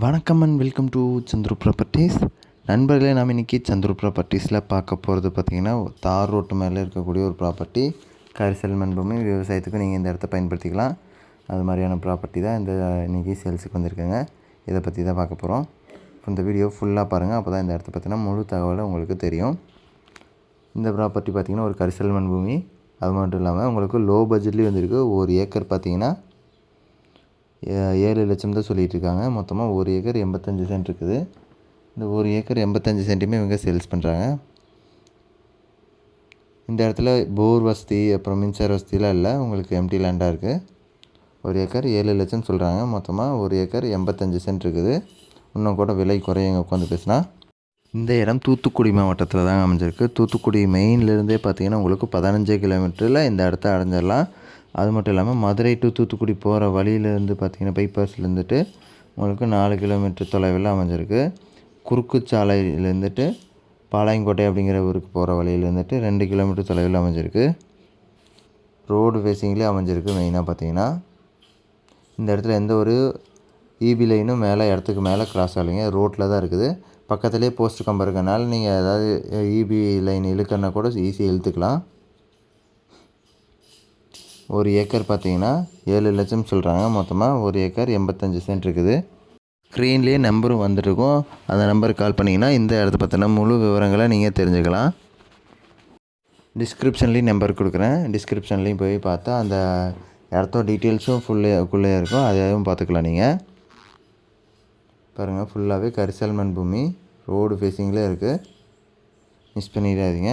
வணக்கம் and welcome to Chandru properties நண்பர்களே நாம் இன்றைக்கி சந்துரு ப்ராப்பர்ட்டிஸில் பார்க்க போகிறது பார்த்திங்கன்னா தார் ரோட்டு மேலே இருக்கக்கூடிய ஒரு ப்ராப்பர்ட்டி கரிசல் மண்பூமி விவசாயத்துக்கு நீங்கள் இந்த இடத்த பயன்படுத்திக்கலாம். அது மாதிரியான ப்ராப்பர்ட்டி தான் இந்த இன்றைக்கி சேல்ஸுக்கு வந்திருக்குங்க. இதை பற்றி தான் பார்க்க போகிறோம் இந்த வீடியோ ஃபுல்லாக பாருங்கள் அப்போ தான் இந்த இடத்த பார்த்திங்கன்னா முழு தகவலை உங்களுக்கு தெரியும். இந்த ப்ராப்பர்ட்டி பார்த்திங்கன்னா ஒரு கரிசல் மண் பூமி. அது மட்டும் இல்லாமல் உங்களுக்கு லோ பட்ஜெட்லேயும் வந்திருக்கு. ஒரு ஏக்கர் பார்த்திங்கன்னா ஏழு லட்சம் தான் சொல்லிகிட்டு இருக்காங்க மொத்தமாக ஒரு ஏக்கர் எண்பத்தஞ்சு சென்ட் இருக்குது. இந்த ஒரு ஏக்கர் எண்பத்தஞ்சு சென்ட்டுமே இவங்க சேல்ஸ் பண்ணுறாங்க இந்த இடத்துல போர் வசதி அப்புறம் மின்சார வசதிலாம் இல்லை. உங்களுக்கு எம்டி லேண்டாக இருக்குது ஒரு ஏக்கர் ஏழு லட்சம் சொல்கிறாங்க மொத்தமாக ஒரு ஏக்கர் எண்பத்தஞ்சு சென்ட் இருக்குது. இன்னும் கூட விலை குறையுங்க உட்காந்து பேசினா. இந்த இடம் தூத்துக்குடி மாவட்டத்தில் தான் அமைஞ்சிருக்கு. தூத்துக்குடி மெயின்லேருந்தே பார்த்தீங்கன்னா உங்களுக்கு பதினஞ்சு கிலோமீட்டரில் இந்த இடத்த அடைஞ்சிடலாம். அது மட்டும் இல்லாமல் மதுரை டு தூத்துக்குடி போகிற வழியிலேருந்து பார்த்தீங்கன்னா பைபாஸில் இருந்துட்டு உங்களுக்கு நாலு கிலோமீட்டர் தொலைவில் அமைஞ்சிருக்கு. குறுக்கு சாலையிலேருந்துட்டு பாளையங்கோட்டை அப்படிங்கிற ஊருக்கு போகிற வழியில இருந்துட்டு ரெண்டு கிலோமீட்டர் தொலைவில் அமைஞ்சிருக்கு. ரோடு ஃபேஸிங்லேயே அமைஞ்சிருக்கு மெயினாக பார்த்தீங்கன்னா இந்த இடத்துல எந்த ஒரு இபி லைனும் மேலே இடத்துக்கு மேலே கிராஸ் ஆகலைங்க. ரோட்டில் தான் இருக்குது. பக்கத்துலேயே போஸ்ட் கம்பம் இருக்கனால நீங்கள் ஏதாவது இபி லைன் இழுக்கன்னா கூட ஈஸியாக இழுத்துக்கலாம். ஒரு ஏக்கர் பார்த்தீங்கன்னா ஏழு லட்சம் சொல்கிறாங்க மொத்தமாக ஒரு ஏக்கர் எண்பத்தஞ்சு சென்ட் இருக்குது. ஸ்க்ரீன்லேயே நம்பரும் வந்துருக்கும். அந்த நம்பருக்கு கால் பண்ணிங்கன்னா இந்த இடத்த பற்றின முழு விவரங்களை நீங்கள் தெரிஞ்சுக்கலாம். டிஸ்கிரிப்ஷன்லேயும் நம்பர் கொடுக்குறேன். டிஸ்கிரிப்ஷன்லேயும் போய் பார்த்தா அந்த இடத்தோட டீட்டெயில்ஸும் ஃபுல்லே உள்ளே இருக்கும். அதையும் பார்த்துக்கலாம் நீங்கள் பாருங்கள் ஃபுல்லாகவே கரிசல்மன் பூமி ரோடு ஃபேஸிங்கில் இருக்குது மிஸ் பண்ணிடாதீங்க.